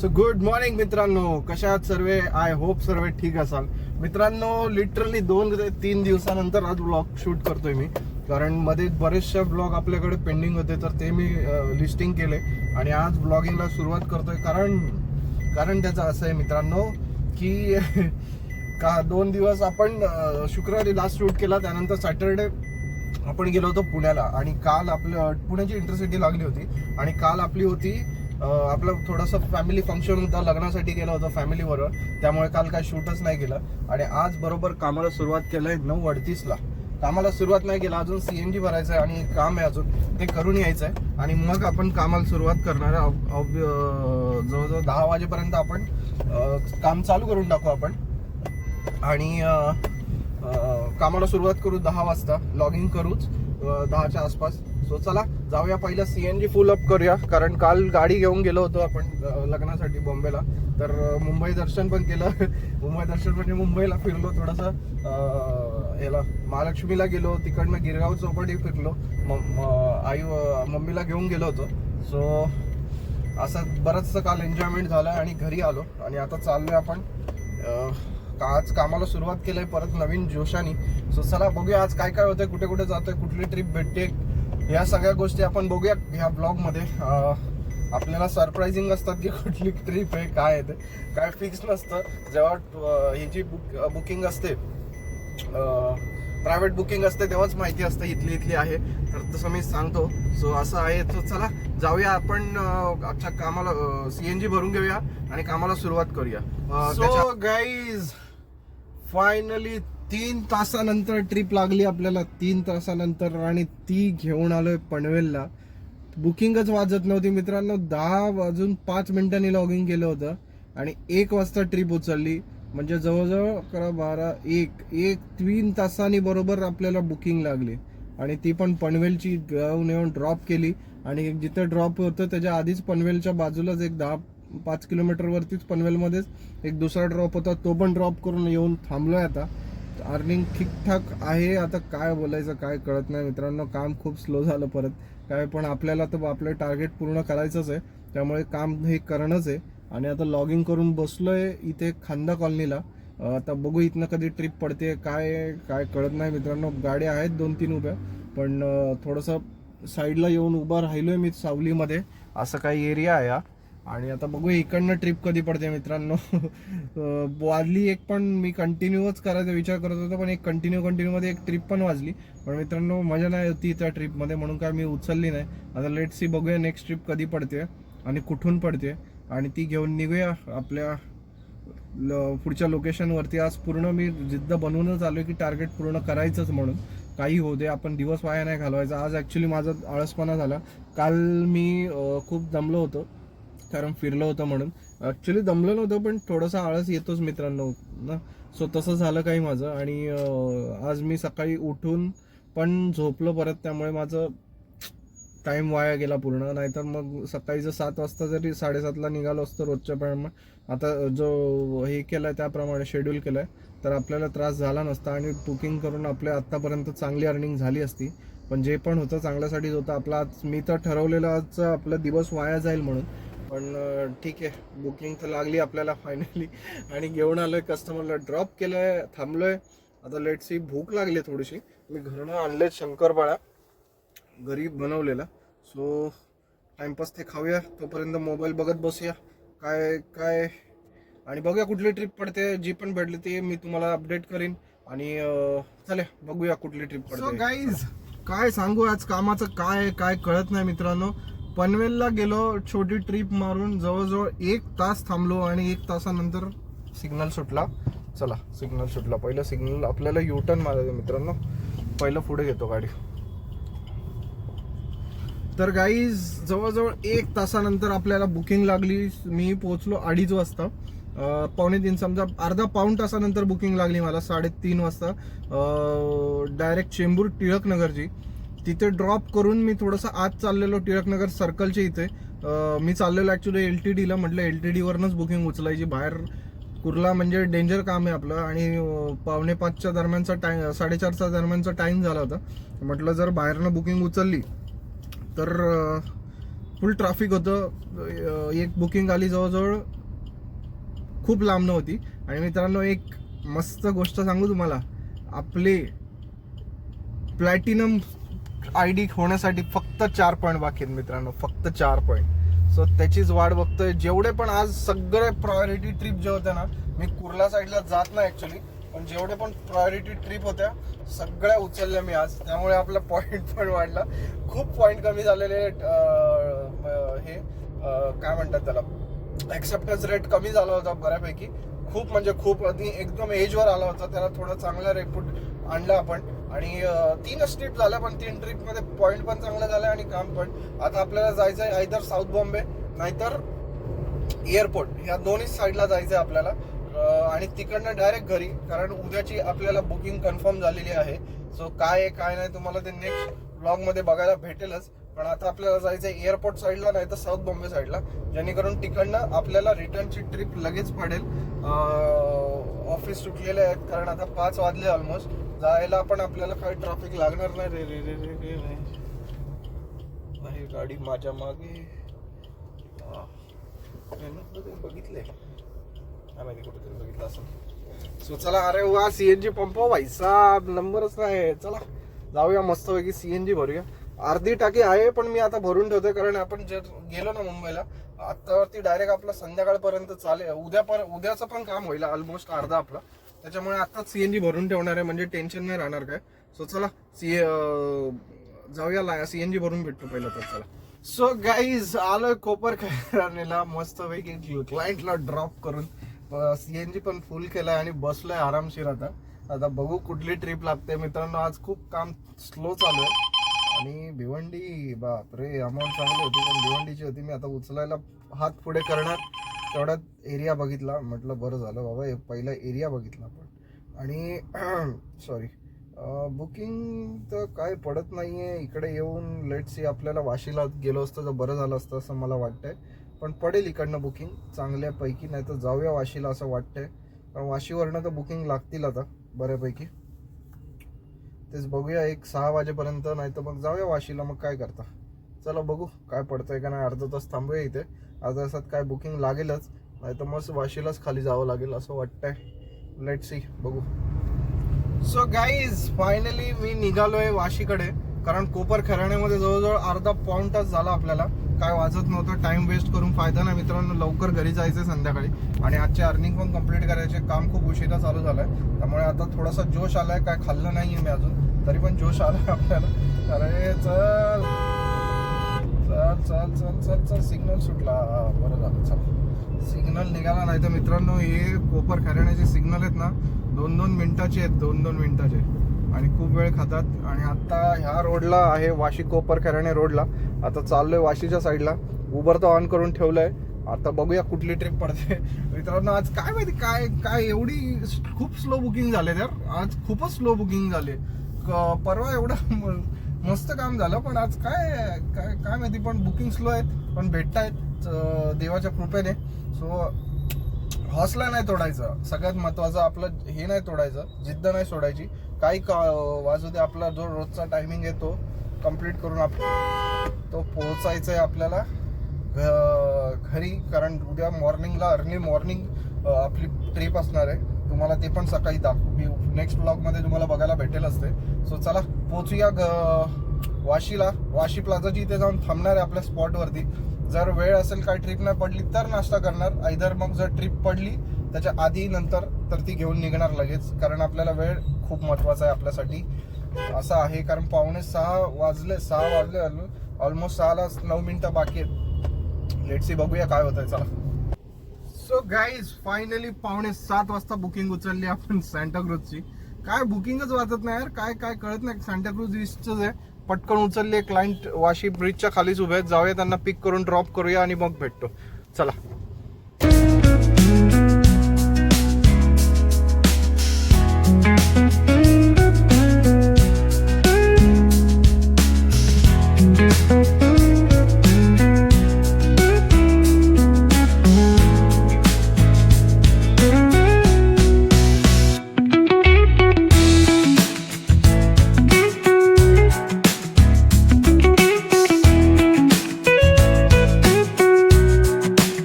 So good morning मित्रांनो. कशा आहात सर्वे? आय होप सर्वे ठीक असाल. मित्रांनो लिटरली दोन ते तीन दिवसानंतर आज ब्लॉग शूट करतोय मी. कारण मध्ये बरेचशा ब्लॉग आपल्याकडे पेंडिंग होते तर ते मी लिस्टिंग केले. आणि आज ब्लॉगिंगला सुरुवात करतोय. कारण कारण त्याचं असं आहे मित्रांनो की का दोन दिवस आपण शुक्रवारी लास्ट शूट केला त्यानंतर सॅटरडे आपण गेलो होतो पुण्याला. आणि काल आपलं पुण्याची इंटरसिटी लागली होती. आणि काल आपली होती आपलं थोडंसं फॅमिली फंक्शन होतं लग्नासाठी गेलं होतं फॅमिली बरोबर. त्यामुळे काल काय शूटच नाही केलं. आणि आज बरोबर कामाला सुरुवात केलंय नऊ अडतीसला. कामाला सुरुवात नाही केलं अजून सीएनजी भरायचं आहे आणि एक काम आहे अजून ते करून यायचं आहे आणि मग आपण कामाला सुरुवात करणार जवळजवळ दहा वाजेपर्यंत आपण काम चालू करून टाकू आपण. आणि कामाला सुरुवात करू दहा वाजता. लॉगिंग करूच दहाच्या आसपास. सो चला जाऊया पहिलं C N G full up करूया. कारण काल गाडी घेऊन गेलो होतो आपण लग्नासाठी बॉम्बेला. तर मुंबई दर्शन पण केलं. मुंबई दर्शन म्हणजे मुंबईला फिरलो थोडंसं. याला महालक्ष्मीला गेलो तिकडनं गिरगाव चौपाटी फिरलो. आई मम्मीला घेऊन गेलो होतो. सो असं बरंचसं काल एन्जॉयमेंट झालं आणि घरी आलो. आणि आता चाललोय आपण का- आज कामाला सुरुवात केलंय परत नवीन जोशानी. सो चला बघूया आज काय काय होतंय कुठे कुठे जातोय कुठली ट्रिप भेटते ह्या सगळ्या गोष्टी आपण बघूया ह्या ब्लॉगमध्ये. अं, आपल्याला सरप्राइझिंग असतात की कुठली ट्रिप आहे काय आहे ते. काय फिक्स नसतं. जेव्हा ही जी बुक बुकिंग असते प्रायव्हेट बुकिंग असते तेव्हाच माहिती असते इथली इथली आहे. तर तसं मी सांगतो. सो असं आहे. तर चला जाऊया आपण आजच्या कामाला सीएनजी भरून घेऊया आणि कामाला सुरुवात करूया. सो गाईज फायनली तीन तासानंतर ट्रिप लागली आपल्याला तीन तासानंतर आणि ती घेऊन आलोय पनवेलला. बुकिंगच वाजत नव्हती मित्रांनो दहा वाजून पाच मिनिटांनी इन केलं होतं आणि एक वाजता ट्रिप उचलली. म्हणजे जवळजवळ अकरा बारा एक एक तीन तासांनी बरोबर आपल्याला बुकिंग लागली. आणि ती पण पनवेलची गाऊन येऊन ड्रॉप केली. आणि जिथं ड्रॉप होतं त्याच्या आधीच पनवेलच्या बाजूलाच एक दहा पाच किलोमीटरवरतीच पनवेलमध्येच एक दुसरा ड्रॉप होता तो पण ड्रॉप करून येऊन थांबलोय आता. अर्निंग ठीकठाक आहे? आता काय बोलायचं काय कळत नाही. मित्रांनो काम खूप स्लो झालं परत. काय पण आपल्याला तर आपलं टार्गेट पूर्ण करायचंच आहे. त्यामुळे काम हे करणंच आहे. आणि आता लॉगिंग करून बसलोय इथे खांदा कॉलनीला. आता बघू इथनं कधी ट्रिप पडते काय काय कळत नाही. मित्रांनो गाड्या आहेत दोन तीन उभ्या. पण थोडंसं साईडला येऊन उभा राहिलोय मी सावलीमध्ये. असं काही एरिया आहे हा. आणि आता बघू इकडनं ट्रिप कधी पडते मित्रांनो? वाजली एक पण मी कंटिन्यूच करायचा विचार करत होतो पण एक कंटिन्यू कंटिन्यू मध्ये एक ट्रिप पण वाजली. पण मित्रांनो मजा नाही होती त्या ट्रिपमध्ये म्हणून काय मी उचलली नाही. आता लेट सी बघूया नेक्स्ट ट्रिप कधी पडते आणि कुठून पडते. आणि ती घेऊन निघूया आपल्या ल- पुढच्या लोकेशनवरती आज पूर्ण मी जिद्द बनवूनच आलो की टार्गेट पूर्ण करायचंच म्हणून. काही होऊ दे आपण दिवस वाया नाही घालवायचा. आज ॲक्च्युली माझा आळसपणा झाला. काल मी खूप जमलो होतो. कारण फिरलं होतं म्हणून. ॲक्च्युली दमलं नव्हतं पण थोडासा आळस येतोच मित्रांनो. ना? सो तसं झालं काही माझं. आणि आज मी सकाळी उठून पण झोपलो परत त्यामुळे माझं टाईम वाया गेला पूर्ण. नाहीतर मग सकाळीचं सात वाजता जरी साडेसातला निघालो असतो रोजच्या प्रमाणे आता जो हे केलंय त्याप्रमाणे शेड्यूल केलंय तर आपल्याला त्रास झाला नसता. आणि बुकिंग करून आपल्या आत्तापर्यंत चांगली अर्निंग झाली असती. पण जे पण होतं चांगल्यासाठीच होतं. आपला आज मी तर ठरवलेलं आज आपला दिवस वाया जाईल म्हणून. पण ठीक आहे. बुकिंग तर लागली आपल्याला फायनली आणि घेऊन आलोय कस्टमरला ड्रॉप केलंय थांबलोय. आता लेट सी भूक लागली थोडीशी. मी घरनं आणले शंकरपाळा घरी बनवलेला. सो टाइमपास ते खाऊया. तोपर्यंत मोबाईल बघत बसूया. काय काय? आणि बघूया कुठली ट्रिप पडते. जी पण भेटली ती मी तुम्हाला अपडेट करीन. आणि चले बघूया कुठली ट्रिप पडते. गाईज काय सांगू? आज कामाचं काय काय कळत नाही मित्रांनो. पनवेलला गेलो छोटी ट्रिप मारून जवळजवळ एक तास थांबलो आणि एक तासानंतर सिग्नल सुटला. चला सिग्नल सुटला. पहिलं सिग्नल आपल्याला युटर्न मारायचं मित्रांनो. पहिलं पुढे घेतो गाडी. तर गाईज जवळजवळ एक तासानंतर आपल्याला बुकिंग लागली. मी पोहोचलो अडीच वाजता. पावणे तीन समजा अर्धा पाऊण तासानंतर बुकिंग लागली मला साडेतीन वाजता. डायरेक्ट चेंबूर टिळकनगरची. तिथे ड्रॉप करून मी थोडंसं आत चाललेलो टिळकनगर सर्कलच्या इथे. मी चाललेलो ॲक्च्युली एल टी डीला म्हटलं एल टी डीवरनंच बुकिंग उचलायची. बाहेर कुर्ला म्हणजे डेंजर काम आहे आपलं. आणि पावणे पाचच्या दरम्यानचा टाईम साडेचारच्या दरम्यानचा टाईम झाला होता. म्हटलं जर बाहेरनं बुकिंग उचलली तर फुल ट्रॅफिक होतं. एक बुकिंग आली जवळजवळ खूप लांब नव्हती आणि मित्रांनो एक मस्त गोष्ट सांगू तुम्हाला. आपले प्लॅटिनम आय डी होण्यासाठी फक्त चार पॉईंट बाकी आहेत मित्रांनो फक्त चार पॉईंट सो त्याचीच वाट बघतोय. जेवढे पण आज सगळे प्रायोरिटी ट्रिप जे होत्या ना मी कुर्ला साईडला जात नाही ऍक्च्युली पण जेवढे पण प्रायोरिटी ट्रिप होत्या सगळ्या उचलल्या मी आज. त्यामुळे आपला पॉईंट पण वाढला. खूप पॉईंट कमी झालेले हे काय म्हणतात त्याला? ऍक्सेप्टन्स रेट कमी झाला होता बऱ्यापैकी. खूप म्हणजे खूप आधी एकदम एजवर आला होता. त्याला थोडा चांगला रेपूट आणला आपण. आणि तीनच ट्रिप झाल्या पण तीन ट्रिपमध्ये पॉईंट पण चांगला झाला आणि काम पण. आता आपल्याला जायचं आहे आयदर साऊथ बॉम्बे नाहीतर एअरपोर्ट ह्या दोन्ही साईडला जायचं आहे आपल्याला. आणि तिकडनं डायरेक्ट घरी कारण उद्याची आपल्याला बुकिंग कन्फर्म झालेली आहे. सो काय आहे काय नाही तुम्हाला ते नेक्स्ट ब्लॉगमध्ये बघायला भेटेलच. पण आता आपल्याला जायचं आहे एअरपोर्ट साईडला नाही तर साऊथ बॉम्बे साईडला जेणेकरून तिकडनं आपल्याला रिटर्नची ट्रिप लगेच पडेल. ऑफिस सुटलेले आहेत कारण आता पाच वाजले ऑलमोस्ट जायला पण आपल्याला काही ट्रॅफिक लागणार नाही. रे रे रे रे रे आहे गाडी माझ्या मागे. बघितले काय माहिती कुठेतरी बघितलं असं सो चला अरे वा सीएनजी पंप व्हायचा नंबरच नाही. चला जाऊया मस्तपैकी सीएनजी भरूया. अर्धी टाकी आहे पण मी आता भरून ठेवतोय कारण आपण जर गेलो ना मुंबईला आतावरती डायरेक्ट आपला संध्याकाळपर्यंत चालेल. उद्या पर उद्याचं पण काम होईल ऑलमोस्ट अर्धा आपला. त्याच्यामुळे आताच सीएनजी भरून ठेवणार आहे म्हणजे टेन्शन नाही राहणार काय. सो चला सी जाऊया ला सीएनजी भरून भेटतो पहिलं तर चला. सो गाईज आलोय कोपर खैरानेला मस्तपैकी क्लायंटला ड्रॉप करून सीएनजी पण फुल केलाय आणि बसलोय आरामशीर आता. आता बघू कुठली ट्रिप लागते. मित्रांनो आज खूप काम स्लो चालू आहे. आणि भिवंडी बापरे अमाऊंट चांगली होती पण भिवंडीची होती. मी आता उचलायला हात पुढे करणार. तेवढ्यात एरिया बघितला. म्हटलं बरं झालं बाबा हे पहिला एरिया बघितला आपण. आणि सॉरी बुकिंग तर काय पडत नाही आहे इकडे येऊन लेट सी आपल्याला वाशीला गेलो असतं तर बरं झालं असतं असं मला वाटतंय. पण पडेल इकडनं बुकिंग चांगल्यापैकी. नाही तर जाऊया वाशीला असं वाटतंय. कारण वाशीवरनं तर बुकिंग लागतील आता बऱ्यापैकी. तेच बघूया एक सहा वाजेपर्यंत नाही तर मग जाऊया वाशीला मग काय करता? चला बघू काय पडतंय का नाही अर्धा तास थांबूया इथे. अर्धा तासात काय बुकिंग लागेलच नाही तर मग वाशीलाच खाली जावं लागेल असं वाटतंय. लेट सी बघू. सो गाईज फायनली मी निघालोय वाशीकडे कारण कोपर खराण्यामध्ये जवळजवळ अर्धा पाऊण तास झाला आपल्याला. काय वाजत नव्हतं टाइम वेस्ट करून फायदा नाही. मित्रांनो लवकर घरी जायचंय संध्याकाळी. आणि आजचे अर्निंग पण कंप्लीट करायचे. काम खूप उशिरा चालू झालंय. त्यामुळे आता थोडासा जोश आलाय. काय खाल्लं नाहीये मी अजून. तरी पण जोश आलाय आपल्याला. अरे चल. चल चल चल चल चल. सिग्नल सुटला. बरं झालं चल. सिग्नल निघाला नाही तर मित्रांनो हे कोपर खऱ्याण्याचे सिग्नल आहेत ना दोन दोन मिनिटाचे आहेत. दोन दोन मिनिटाचे. आणि खूप वेळ खातात. आणि आता ह्या रोडला आहे वाशी कोपर रोडला. आता चाललोय वाशीच्या साईडला. उबर तर ऑन करून ठेवलंय. आता बघूया कुठली ट्रिप पडते. मित्रांनो आज काय माहिती काय काय एवढी खूप स्लो बुकिंग झाले तर. आज खूपच स्लो बुकिंग झाले. क- परवा एवढं मस्त काम झालं पण आज काय काय काय माहिती पण बुकिंग स्लो आहेत पण भेटतायत आहेत देवाच्या कृपेने. सो हौसला नाही तोडायचा. सगळ्यात महत्वाचं आपलं हे नाही तोडायचं जिद्द नाही सोडायची. काही का वाजू दे आपला जो रोजचा टायमिंग आहे तो कंप्लीट करून आप तो पोहोचायचा आहे आपल्याला घ- घरी. कारण उद्या मॉर्निंगला अर्ली मॉर्निंग आपली ट्रिप असणार आहे. तुम्हाला ते पण सकाळी दाखवू मी नेक्स्ट ब्लॉगमध्ये तुम्हाला बघायला भेटेल असते. सो चला पोचूया ग- वाशीला. वाशी प्लाझाची इथे जाऊन थांबणार आहे आपल्या स्पॉटवरती जर वेळ असेल काय ट्रिप नाही पडली तर नाश्ता करणार. आयदर मग जर ट्रिप पडली त्याच्या आधी नंतर तर ती घेऊन निघणार लगेच. कारण आपल्याला वेळ खूप महत्त्वाचा आहे आपल्यासाठी. असं आहे कारण पावणे सहा वाजले सहा वाजले ऑलमोस्ट सहाला नऊ मिनिटं बाकी आहेत. लेटसी बघूया काय होतंय. चला. सो गाईज फायनली पावणे सात वाजता बुकिंग उचलली आपण सँटाक्रूजची काय बुकिंगच वाचत नाही यार. काय काय कळत नाही. सांताक्रूज रिस्टच आहे पटकन उचलले क्लायंट वाशी ब्रिजच्या खालीच उभे आहेत. जाऊया त्यांना पिक करून ड्रॉप करूया आणि मग भेटतो. चला.